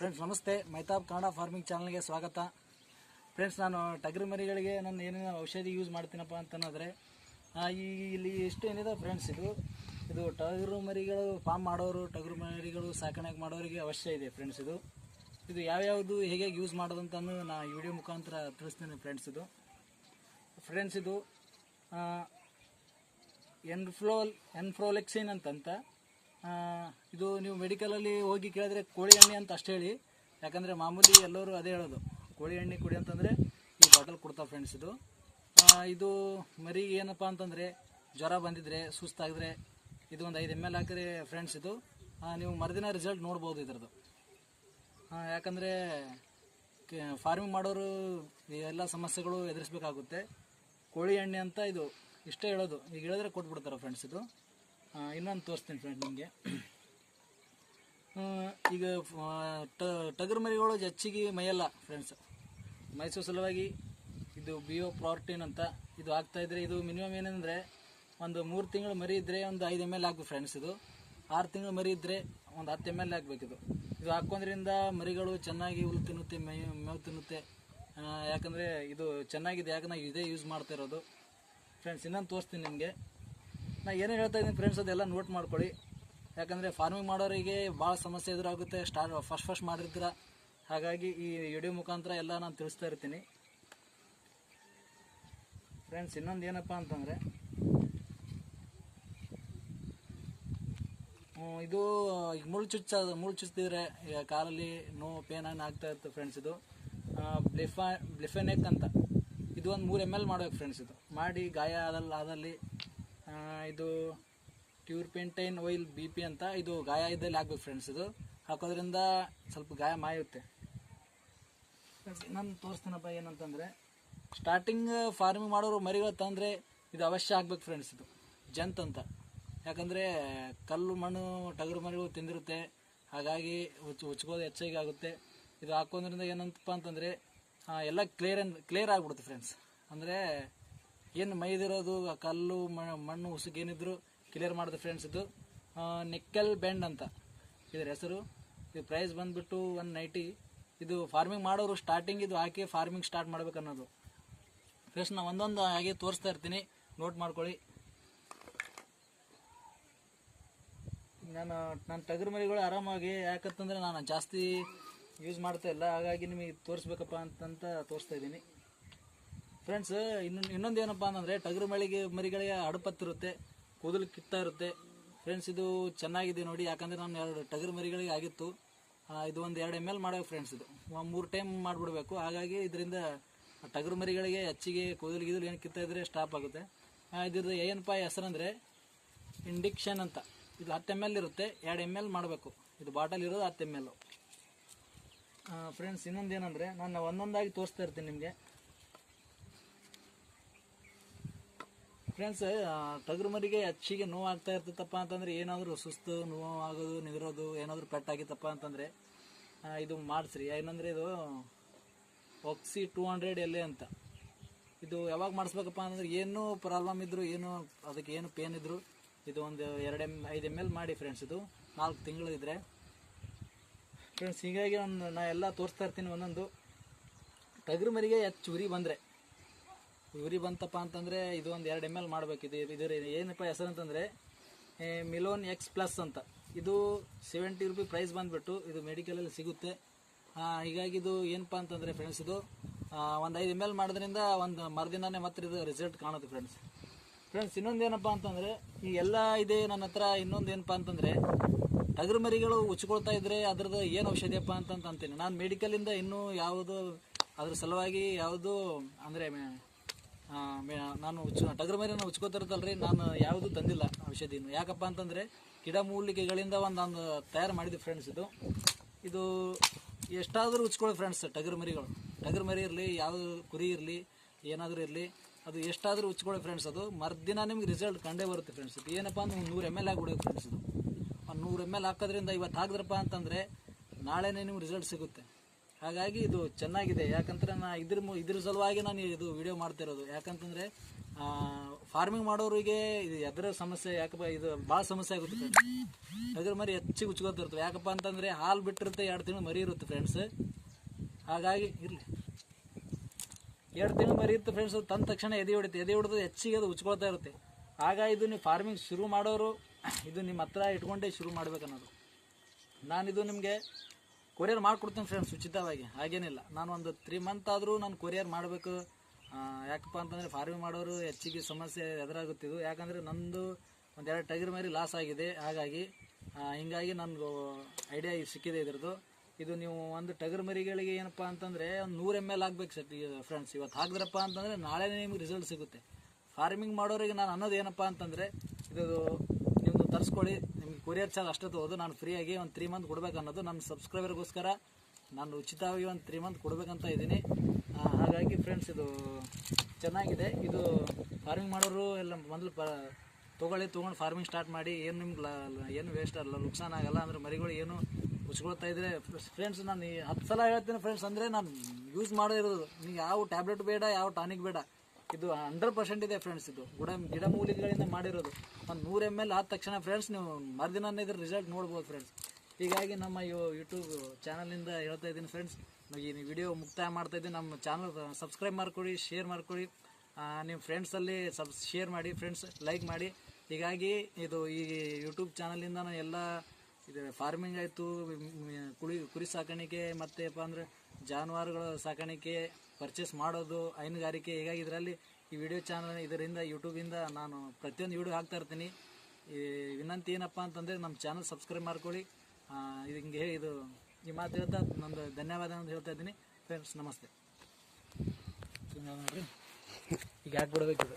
Friends ನಮಸ್ತೆ. ಮೈತಾಬ್ Kannada farming ಚಾನಲ್ಗೆ ಸ್ವಾಗತ. ಫ್ರೆಂಡ್ಸ್ ನಾನು ಟಗರು ಮರಿಗಳಿಗೆ ನಾನು ಏನೇನು ಔಷಧಿ ಯೂಸ್ ಮಾಡ್ತೀನಪ್ಪ ಅಂತಂದರೆ ಈ, ಇಲ್ಲಿ ಎಷ್ಟು ಏನಿದೆ ಫ್ರೆಂಡ್ಸ್ ಇದು ಇದು ಟಗರು ಮರಿಗಳು ಫಾರ್ಮ್ ಮಾಡೋರು, ಟಗರು ಮರಿಗಳು ಸಾಕಾಣಿಕೆ ಮಾಡೋರಿಗೆ ಅವಶ್ಯ ಇದೆ ಫ್ರೆಂಡ್ಸ್ ಇದು. ಇದು ಯಾವ್ಯಾವುದು, ಹೇಗೆ ಯೂಸ್ ಮಾಡೋದಂತನೂ ನಾ ವಿಡಿಯೋ ಮುಖಾಂತರ ತಿಳಿಸ್ತೀನಿ ಫ್ರೆಂಡ್ಸ್ ಇದು. ಫ್ರೆಂಡ್ಸ್ ಇದು ಎನ್ಫ್ಲೋಲ್ ಎನ್ಫ್ರೋಲೆಕ್ಸಿನ್ ಅಂತಂತ ಇದು ನೀವು ಮೆಡಿಕಲಲ್ಲಿ ಹೋಗಿ ಕೇಳಿದ್ರೆ ಕೋಳಿ ಎಣ್ಣೆ ಅಂತ ಅಷ್ಟೇ ಹೇಳಿ. ಯಾಕಂದರೆ ಮಾಮೂಲಿ ಎಲ್ಲರೂ ಅದೇ ಹೇಳೋದು. ಕೋಳಿ ಎಣ್ಣೆ ಕುಡಿ ಅಂತಂದರೆ ಈ ಬಾಟಲ್ ಕೊಡ್ತಾವೆ ಫ್ರೆಂಡ್ಸ್ ಇದು. ಇದು ಮರಿ ಏನಪ್ಪ ಅಂತಂದರೆ ಜ್ವರ ಬಂದಿದ್ರೆ, ಸುಸ್ತಾಗಿದ್ರೆ ಇದು ಒಂದು ಐದು ಎಂ ಎಲ್ ಹಾಕಿದ್ರೆ ಫ್ರೆಂಡ್ಸ್ ಇದು. ನೀವು ಮರುದಿನ ರಿಸಲ್ಟ್ ನೋಡ್ಬೋದು ಇದ್ರದ್ದು. ಯಾಕಂದರೆ ಫಾರ್ಮಿಂಗ್ ಮಾಡೋರು ಎಲ್ಲ ಸಮಸ್ಯೆಗಳು ಎದುರಿಸ್ಬೇಕಾಗುತ್ತೆ. ಕೋಳಿ ಎಣ್ಣೆ ಅಂತ ಇದು ಇಷ್ಟೇ ಹೇಳೋದು. ಈಗ ಹೇಳಿದ್ರೆ ಕೊಟ್ಬಿಡ್ತಾರೆ ಫ್ರೆಂಡ್ಸ್ ಇದು. ಇನ್ನೊಂದು ತೋರಿಸ್ತೀನಿ ಫ್ರೆಂಡ್ ನಿಮಗೆ. ಈಗ ಟಗರು ಮರಿಗಳು ಹೆಚ್ಚಿಗೆ ಮೈಯಲ್ಲ ಫ್ರೆಂಡ್ಸ್ ಮೈಸೂರು ಸಲುವಾಗಿ ಇದು ಬಿಯೋ ಪ್ರಾರ್ಟಿನ್ ಅಂತ ಇದು ಆಗ್ತಾ ಇದ್ರೆ ಇದು ಮಿನಿಮಮ್ ಏನಂದರೆ ಒಂದು ಮೂರು ತಿಂಗಳು ಮರಿ ಇದ್ದರೆ ಒಂದು ಐದು ಎಂ ಎಲ್ ಹಾಕ್ಬೇಕು ಫ್ರೆಂಡ್ಸ್ ಇದು. ಆರು ತಿಂಗಳು ಮರಿ ಇದ್ದರೆ ಒಂದು ಹತ್ತು ಎಂ ಎಲ್ ಹಾಕ್ಬೇಕು ಇದು. ಹಾಕೋದ್ರಿಂದ ಮರಿಗಳು ಚೆನ್ನಾಗಿ ಹುಲ್ಲು ತಿನ್ನುತ್ತೆ, ಮೈ, ಮೇವು ತಿನ್ನುತ್ತೆ. ಯಾಕಂದರೆ ಇದು ಚೆನ್ನಾಗಿದೆ, ಯಾಕಂದ್ರೆ ಇದೇ ಯೂಸ್ ಮಾಡ್ತಾ ಇರೋದು. ಫ್ರೆಂಡ್ಸ್ ಇನ್ನೊಂದು ತೋರಿಸ್ತೀನಿ ನಿಮಗೆ. ನಾ ಏನೇ ಹೇಳ್ತಾ ಇದ್ದೀನಿ ಫ್ರೆಂಡ್ಸ್ ಅದೆಲ್ಲ ನೋಟ್ ಮಾಡ್ಕೊಳ್ಳಿ. ಯಾಕಂದರೆ ಫಾರ್ಮಿಂಗ್ ಮಾಡೋರಿಗೆ ಭಾಳ ಸಮಸ್ಯೆ ಎದುರಾಗುತ್ತೆ. ಸ್ಟಾರ್ಟ್ ಫಸ್ಟ್ ಫಸ್ಟ್ ಮಾಡಿರ್ತೀರ. ಹಾಗಾಗಿ ಈ ವಿಡಿಯೋ ಮುಖಾಂತರ ಎಲ್ಲ ನಾನು ತಿಳಿಸ್ತಾ ಇರ್ತೀನಿ. ಫ್ರೆಂಡ್ಸ್ ಇನ್ನೊಂದು ಏನಪ್ಪ ಅಂತಂದರೆ ಇದು ಈಗ ಮುಳ್ಳು ಚುಚ್ಚ, ಮುಳ್ಳು ಚುಚ್ಚಿದ್ರೆ ಈಗ ಕಾಲಲ್ಲಿ ನೋವು ಪೇನ್ ಆಗ್ತಾ ಇರುತ್ತೆ ಫ್ರೆಂಡ್ಸ್ ಇದು. ಬ್ಲಿಫಾ ಬ್ಲಿಫೆನೆಕ್ ಅಂತ. ಇದು ಒಂದು ಮೂರು ಎಂ ಎಲ್ ಮಾಡ್ಬೇಕು ಫ್ರೆಂಡ್ಸ್ ಇದು. ಮಾಡಿ ಗಾಯ ಆದಲ್ಲಿ ಆದಲ್ಲಿ ಇದು ಟ್ಯೂರ್ಪೆಂಟೈನ್ ಆಯಿಲ್ ಬಿ ಪಿ ಅಂತ ಇದು ಗಾಯ ಇದ್ದಲ್ಲಿ ಹಾಕ್ಬೇಕು ಫ್ರೆಂಡ್ಸ್ ಇದು. ಹಾಕೋದ್ರಿಂದ ಸ್ವಲ್ಪ ಗಾಯ ಮಾಯುತ್ತೆ. ನಾನು ತೋರಿಸ್ತೀನಪ್ಪ ಏನಂತಂದರೆ ಸ್ಟಾರ್ಟಿಂಗ್ ಫಾರ್ಮಿಂಗ್ ಮಾಡೋರು ಮರಿಗಳು ತಂದರೆ ಇದು ಅವಶ್ಯ ಆಗ್ಬೇಕು ಫ್ರೆಂಡ್ಸ್ ಇದು. ಜಂತ್ ಅಂತ. ಯಾಕಂದರೆ ಕಲ್ಲು ಮಣ್ಣು, ಟಗರು ಮರಿಗಳು ತಿಂದಿರುತ್ತೆ. ಹಾಗಾಗಿ ಉಚ್, ಉಚ್ಕೋದು ಹೆಚ್ಚಾಗಿ ಆಗುತ್ತೆ. ಇದು ಹಾಕೋದ್ರಿಂದ ಏನಂತಪ್ಪ ಅಂತಂದರೆ ಎಲ್ಲ ಕ್ಲಿಯರ್ ಕ್ಲಿಯರ್ ಆಗಿಬಿಡುತ್ತೆ ಫ್ರೆಂಡ್ಸ್ ಅಂದರೆ ಏನು ಮೈದಿರೋದು ಕಲ್ಲು ಮಣ್ಣು, ಉಸುಕು ಏನಿದ್ರು ಕ್ಲಿಯರ್ ಮಾಡಿದ್ರು ಫ್ರೆಂಡ್ಸ್ ಇದು. ನಿಕ್ಕಲ್ ಬೆಂಡ್ ಅಂತ. ಇದ್ರ ಹೆಸರು, ಇದು ಪ್ರೈಸ್ ಬಂದ್ಬಿಟ್ಟು ಒನ್ ನೈಂಟಿ ಇದು ಫಾರ್ಮಿಂಗ್ ಮಾಡೋರು ಸ್ಟಾರ್ಟಿಂಗ್ ಇದು ಹಾಕಿ ಫಾರ್ಮಿಂಗ್ ಸ್ಟಾರ್ಟ್ ಮಾಡ್ಬೇಕು ಅನ್ನೋದು. ಫ್ರೆಂಡ್ಸ್ ನಾನು ಒಂದೊಂದು ಹಾಗೆ ತೋರಿಸ್ತಾ ಇರ್ತೀನಿ. ನೋಟ್ ಮಾಡ್ಕೊಳ್ಳಿ. ನಾನು ನನ್ನ ಟಗರು ಮರಿಗಳು ಆರಾಮಾಗಿ, ಯಾಕಂತಂದ್ರೆ ನಾನು ಜಾಸ್ತಿ ಯೂಸ್ ಮಾಡ್ತಾ ಇಲ್ಲ. ಹಾಗಾಗಿ ನಿಮಗೆ ತೋರಿಸ್ಬೇಕಪ್ಪ ಅಂತಂತ ತೋರಿಸ್ತಾ ಇದ್ದೀನಿ. ಫ್ರೆಂಡ್ಸ್ ಇನ್ನೊಂದು ಇನ್ನೊಂದು ಏನಪ್ಪ ಅಂತಂದರೆ ಟಗರು ಮಳಿಗೆ ಮರಿಗಳಿಗೆ ಅಡಪತ್ತಿರುತ್ತೆ, ಕೂದಲು ಕಿತ್ತಾ ಇರುತ್ತೆ. ಫ್ರೆಂಡ್ಸ್ ಇದು ಚೆನ್ನಾಗಿದೆ ನೋಡಿ. ಯಾಕಂದರೆ ನಾನು ಎರಡು ಟಗರು ಮರಿಗಳಿಗೆ ಆಗಿತ್ತು. ಇದು ಒಂದು ಎರಡು ಎಂ ಎಲ್ ಮಾಡಬೇಕು ಫ್ರೆಂಡ್ಸ್ ಇದು. ಮೂರು ಟೈಮ್ ಮಾಡಿಬಿಡ್ಬೇಕು. ಹಾಗಾಗಿ ಇದರಿಂದ ಟಗರು ಮರಿಗಳಿಗೆ ಹೆಚ್ಚಿಗೆ ಕೂದಲು ಗಿದಲು ಏನು ಕಿತ್ತಾ ಇದ್ರೆ ಸ್ಟಾಪ್ ಆಗುತ್ತೆ. ಇದ್ರದ್ದು ಏನಪ್ಪ ಹೆಸರಂದರೆ ಇಂಡಿಕ್ಷನ್ ಅಂತ. ಇದು ಹತ್ತು ಎಂ ಎಲ್ ಇರುತ್ತೆ. ಎರಡು ಎಂ ಎಲ್ ಮಾಡಬೇಕು. ಇದು ಬಾಟಲ್ ಇರೋದು ಹತ್ತು ಎಂ ಎಲ್ ಫ್ರೆಂಡ್ಸ್ ಇನ್ನೊಂದು ಏನಂದರೆ, ನಾನು ಒಂದೊಂದಾಗಿ ತೋರಿಸ್ತಾ ಇರ್ತೀನಿ ನಿಮಗೆ. ಫ್ರೆಂಡ್ಸ್ ಟಗರು ಮರಿಗೆ ಹೆಚ್ಚಿಗೆ ನೋವು ಆಗ್ತಾ ಇರ್ತೈತಪ್ಪ ಅಂತಂದ್ರೆ ಏನಾದರೂ ಸುಸ್ತು ನೋವು ಆಗೋದು ನಿಗಿರೋದು ಏನಾದರೂ ಪೆಟ್ಟಾಗಿತ್ತಪ್ಪ ಅಂತಂದರೆ ಇದು ಮಾಡಿಸ್ರಿ. ಏನಂದರೆ ಇದು ಒಕ್ಸಿ ಟೂ ಹಂಡ್ರೆಡ್ ಎಲ್ ಅಂತ. ಇದು ಯಾವಾಗ ಮಾಡಿಸ್ಬೇಕಪ್ಪ ಅಂತಂದ್ರೆ ಏನೂ ಪ್ರಾಬ್ಲಮ್ ಇದ್ದರೂ ಏನು ಅದಕ್ಕೆ ಏನು ಪೇನ್ ಇದ್ದರೂ ಇದು ಒಂದು ಎರಡು ಎಂ, ಐದು ಎಂ ಎಲ್ ಮಾಡಿ ಫ್ರೆಂಡ್ಸ್ ಇದು ನಾಲ್ಕು ತಿಂಗಳು ಇದ್ದರೆ ಫ್ರೆಂಡ್ಸ್ ಹೀಗಾಗಿ ಒಂದು ನಾ ಎಲ್ಲ ತೋರಿಸ್ತಾ ಇರ್ತೀನಿ ಒಂದೊಂದು. ಟಗರು ಮರಿಗೆ ಹೆಚ್ಚು ಉರಿ ಬಂದರೆ ಉರಿ ಬಂತಪ್ಪ ಅಂತಂದರೆ ಇದು ಒಂದು ಎರಡು ಎಂ ಎಲ್ ಮಾಡಬೇಕು. ಇದು ಇದರ ಏನಪ್ಪ ಹೆಸರು ಅಂತಂದರೆ ಮಿಲೋನ್ ಎಕ್ಸ್ ಪ್ಲಸ್ ಅಂತ. ಇದು ಸೆವೆಂಟಿ ರುಪಿ ಪ್ರೈಸ್ ಬಂದುಬಿಟ್ಟು ಇದು ಮೆಡಿಕಲಲ್ಲಿ ಸಿಗುತ್ತೆ. ಆ, ಹೀಗಾಗಿ ಇದು ಏನಪ್ಪ ಅಂತಂದರೆ ಫ್ರೆಂಡ್ಸ್ ಇದು ಒಂದು ಐದು ಎಂ ಎಲ್ ಮಾಡೋದ್ರಿಂದ ಒಂದು ಮರುದಿನನೇ ಮತ್ತೆ ಇದು ರಿಸಲ್ಟ್ ಕಾಣುತ್ತೆ ಫ್ರೆಂಡ್ಸ್ ಫ್ರೆಂಡ್ಸ್ ಇನ್ನೊಂದು ಏನಪ್ಪ ಅಂತಂದರೆ ಈ ಎಲ್ಲ ಇದೆ ನನ್ನ ಹತ್ರ ಇನ್ನೊಂದು ಏನಪ್ಪ ಅಂತಂದರೆ ಟಗರು ಮರಿಗಳು ಉಚ್ಕೊಳ್ತಾ ಇದ್ರೆ ಅದ್ರದ್ದು ಏನು ಔಷಧಿಯಪ್ಪ ಅಂತಂತ ಅಂತೀನಿ ನಾನು ಮೆಡಿಕಲಿಂದ ಇನ್ನೂ ಯಾವುದು ಅದ್ರ ಸಲುವಾಗಿ ಯಾವುದು ಅಂದರೆ ನಾನು ಉಚ್ಚ, ಟಗರು ಮರಿನ ಉಚ್ಕೋತಿರ್ತಲ್ರಿ ನಾನು ಯಾವುದು ತಂದಿಲ್ಲ ಔಷಧಿನ ಯಾಕಪ್ಪ ಅಂತಂದರೆ ಗಿಡ ಮೂಲಿಕೆಗಳಿಂದ ನಾನು ತಯಾರು ಮಾಡಿದ್ದೆ ಫ್ರೆಂಡ್ಸ್ ಇದು. ಇದು ಎಷ್ಟಾದರೂ ಉಚ್ಕೊಳ್ಳಿ ಫ್ರೆಂಡ್ಸ್ ಟಗರ ಮರಿಗಳು. ಟಗರ ಮರಿ ಇರಲಿ ಯಾವ ಕುರಿ ಇರಲಿ, ಏನಾದರೂ ಇರಲಿ, ಅದು ಎಷ್ಟಾದರೂ ಉಚ್ಕೊಳ್ಳಿ ಫ್ರೆಂಡ್ಸ್ ಅದು. ಮರ್ದಿನ ನಿಮ್ಗೆ ರಿಸಲ್ಟ್ ಕಂಡೇ ಬರುತ್ತೆ ಫ್ರೆಂಡ್ಸ್ ಇದು ಏನಪ್ಪ ಅಂದ್ರೆ ಒಂದು ನೂರು ಎಂ ಎಲ್ ಆಗಿಬಿಡೋದು ಫ್ರೆಂಡ್ಸ್ ಇದು. ಒಂದು ನೂರು ಎಂ ಎಲ್ ಹಾಕೋದ್ರಿಂದ ಇವತ್ತು ಹಾಕಿದ್ರಪ್ಪ ಅಂತಂದರೆ ನಾಳೆನೇ ನಿಮ್ಗೆ ರಿಸಲ್ಟ್ ಸಿಗುತ್ತೆ. ಹಾಗಾಗಿ ಇದು ಚೆನ್ನಾಗಿದೆ. ಯಾಕಂದ್ರೆ ನಾ ಇದ್ರ ಇದ್ರ ಸಲುವಾಗಿ ನಾನು ಇದು ವಿಡಿಯೋ ಮಾಡ್ತಿರೋದು ಯಾಕಂತಂದ್ರೆ ಫಾರ್ಮಿಂಗ್ ಮಾಡೋರಿಗೆ ಇದು ಎದರ ಸಮಸ್ಯೆ, ಯಾಕಪ್ಪ ಇದು ಭಾಳ ಸಮಸ್ಯೆ ಆಗುತ್ತೆ ಫ್ರೆಂಡ್ಸ್ ಅದ್ರ ಮರಿ ಹೆಚ್ಚಿಗೆ ಉಚ್ಕೋತಿರ್ತವೆ ಯಾಕಪ್ಪ ಅಂತಂದ್ರೆ ಹಾಲು ಬಿಟ್ಟಿರುತ್ತೆ ಎರಡು ತಿಂಗಳು ಮರಿ ಇರುತ್ತೆ ಫ್ರೆಂಡ್ಸ್ ಹಾಗಾಗಿ ಇರಲಿ. ಎರಡು ತಿಂಗಳು ಮರಿ ಇರುತ್ತೆ ಫ್ರೆಂಡ್ಸ್ ತಂದ ತಕ್ಷಣ ಎದೆ ಹೊಡಿತೆ, ಎದೆ ಹೊಡೆದು ಹೆಚ್ಚಿಗೆ ಅದು ಉಚ್ಕೊಳ್ತಾ ಇರುತ್ತೆ. ಆಗ ಇದು ನೀವು ಫಾರ್ಮಿಂಗ್ ಶುರು ಮಾಡೋರು, ಇದು ನಿಮ್ಮ ಹತ್ರ ಇಟ್ಕೊಂಡೇ ಶುರು ಮಾಡ್ಬೇಕನ್ನೋದು. ನಾನಿದು ನಿಮಗೆ ಕೊರಿಯರ್ ಮಾಡಿಕೊಡ್ತೀನಿ ಫ್ರೆಂಡ್ಸ್ ಉಚಿತವಾಗಿ. ಹಾಗೇನಿಲ್ಲ. ನಾನು ಒಂದು ತ್ರೀ ಮಂತ್ ಆದರೂ ನಾನು ಕೊರಿಯರ್ ಮಾಡಬೇಕು. ಯಾಕಪ್ಪ ಅಂತಂದರೆ ಫಾರ್ಮಿಂಗ್ ಮಾಡೋರು ಹೆಚ್ಚಿಗೆ ಸಮಸ್ಯೆ ಎದುರಾಗುತ್ತಿದ್ದು ಯಾಕಂದರೆ ನಂದು ಒಂದೆರಡು ಟಗರ್ ಮರಿ ಲಾಸ್ ಆಗಿದೆ. ಹಾಗಾಗಿ ಹೀಗಾಗಿ ನನಗೂ ಐಡಿಯಾ ಸಿಕ್ಕಿದೆ ಇದ್ರದ್ದು. ಇದು ನೀವು ಒಂದು ಟಗರ್ ಮರಿಗಳಿಗೆ ಏನಪ್ಪ ಅಂತಂದರೆ ಒಂದು ನೂರು ಎಂ ಎಲ್ ಆಗ್ಬೇಕು ಸರ್ ಫ್ರೆಂಡ್ಸ್ ಇವತ್ತು ಹಾಕಿದ್ರಪ್ಪ ಅಂತಂದರೆ ನಾಳೆ ನಿಮ್ಗೆ ರಿಸಲ್ಟ್ ಸಿಗುತ್ತೆ. ಫಾರ್ಮಿಂಗ್ ಮಾಡೋರಿಗೆ ನಾನು ಅನ್ನೋದು ಏನಪ್ಪ ಅಂತಂದರೆ, ಇದು ತರಿಸ್ಕೊಳ್ಳಿ. ನಿಮ್ಗೆ ಕೊರಿಯರ್ ಚಾರ್ಜ್ ಅಷ್ಟೇ ತಗೋದು. ನಾನು ಫ್ರೀಯಾಗಿ ಒಂದು ತ್ರೀ ಮಂತ್ ಕೊಡ್ಬೇಕು ಅನ್ನೋದು. ನನ್ನ ಸಬ್ಸ್ಕ್ರೈಬರ್ಗೋಸ್ಕರ ನಾನು ಉಚಿತವಾಗಿ ಒಂದು ತ್ರೀ ಮಂತ್ ಕೊಡಬೇಕಂತ ಇದ್ದೀನಿ. ಹಾಗಾಗಿ ಫ್ರೆಂಡ್ಸ್ ಇದು ಚೆನ್ನಾಗಿದೆ. ಇದು ಫಾರ್ಮಿಂಗ್ ಮಾಡೋರು ಎಲ್ಲ ಮೊದಲು ತೊಗೊಳ್ಳಿ, ತೊಗೊಂಡು ಫಾರ್ಮಿಂಗ್ ಸ್ಟಾರ್ಟ್ ಮಾಡಿ. ಏನು ನಿಮ್ಗೆ ಏನು ವೇಸ್ಟ್ ಅಲ್ಲ, ನುಕ್ಸಾನ ಆಗಲ್ಲ ಅಂದ್ರೆ ಮರಿಗಳು ಏನು ಉಚ್ಕೊಳ್ತಾ ಇದ್ರೆ ಫ್ರೆಂಡ್ಸ್ ನಾನು ಈ ಹತ್ತು ಸಲ ಹೇಳ್ತೀನಿ ಫ್ರೆಂಡ್ಸ್ ಅಂದರೆ ನಾನು ಯೂಸ್ ಮಾಡೋದಿರೋದು ಇರೋದು. ಯಾವ ಟ್ಯಾಬ್ಲೆಟ್ ಬೇಡ, ಯಾವ ಟಾನಿಕ್ ಬೇಡ. ಇದು ಹಂಡ್ರೆಡ್ ಪರ್ಸೆಂಟ್ ಇದೆ ಫ್ರೆಂಡ್ಸ್ ಇದು. ಗಿಡ ಗಿಡಮೂಲಿಕೆಗಳಿಂದ ಮಾಡಿರೋದು. ಒಂದು ನೂರು ಎಂ ಎಲ್ ಆದ ತಕ್ಷಣ ಫ್ರೆಂಡ್ಸ್ ನೀವು ಮರುದಿನ ಇದ್ರ ರಿಸಲ್ಟ್ ನೋಡ್ಬೋದು ಫ್ರೆಂಡ್ಸ್ ಹೀಗಾಗಿ ನಮ್ಮ ಯೂಟ್ಯೂಬ್ ಚಾನಲಿಂದ ಹೇಳ್ತಾ ಇದ್ದೀನಿ ಫ್ರೆಂಡ್ಸ್ ಈ ವಿಡಿಯೋ ಮುಕ್ತಾಯ ಮಾಡ್ತಾ ಇದ್ದೀನಿ. ನಮ್ಮ ಚಾನಲ್ ಸಬ್ಸ್ಕ್ರೈಬ್ ಮಾಡ್ಕೊಳ್ಳಿ ಶೇರ್ ಮಾಡ್ಕೊಳ್ಳಿ. ನಿಮ್ಮ ಫ್ರೆಂಡ್ಸಲ್ಲಿ ಸಬ್ ಶೇರ್ ಮಾಡಿ ಫ್ರೆಂಡ್ಸ್ ಲೈಕ್ ಮಾಡಿ. ಹೀಗಾಗಿ ಇದು ಈ ಯೂಟ್ಯೂಬ್ ಚಾನಲಿಂದ ಎಲ್ಲ ಇದು ಫಾರ್ಮಿಂಗ್ ಆಯಿತು. ಕುಳಿ ಕುರಿ ಸಾಕಾಣಿಕೆ ಮತ್ತೇಪ್ಪ ಅಂದರೆ ಜಾನುವಾರುಗಳ ಸಾಕಾಣಿಕೆ ಪರ್ಚೇಸ್ ಮಾಡೋದು, ಹೈನುಗಾರಿಕೆ ಹೀಗಾಗಿ ಇದರಲ್ಲಿ ಈ ವಿಡಿಯೋ ಚಾನಲ್ ಇದರಿಂದ ಯೂಟ್ಯೂಬಿಂದ ನಾನು ಪ್ರತಿಯೊಂದು ವಿಡಿಯೋ ಹಾಕ್ತಾ ಇರ್ತೀನಿ. ಈ ವಿನಂತಿ ಏನಪ್ಪ ಅಂತಂದರೆ, ನಮ್ಮ ಚಾನಲ್ ಸಬ್ಸ್ಕ್ರೈಬ್ ಮಾಡ್ಕೊಳ್ಳಿ. ಇದು ಹಿಂಗೆ ಇದು ಈ ಮಾತು ಹೇಳ್ತಾ, ನಂದು ಧನ್ಯವಾದ ಅಂತ ಹೇಳ್ತಾ ಇದ್ದೀನಿ. ಫ್ರೆಂಡ್ಸ್ ನಮಸ್ತೆ. ನೋಡ್ರಿ ಈಗ ಹಾಕ್ಬಿಡ್ಬೇಕಿದೆ ಬಿಡ್ಬೇಕಿದು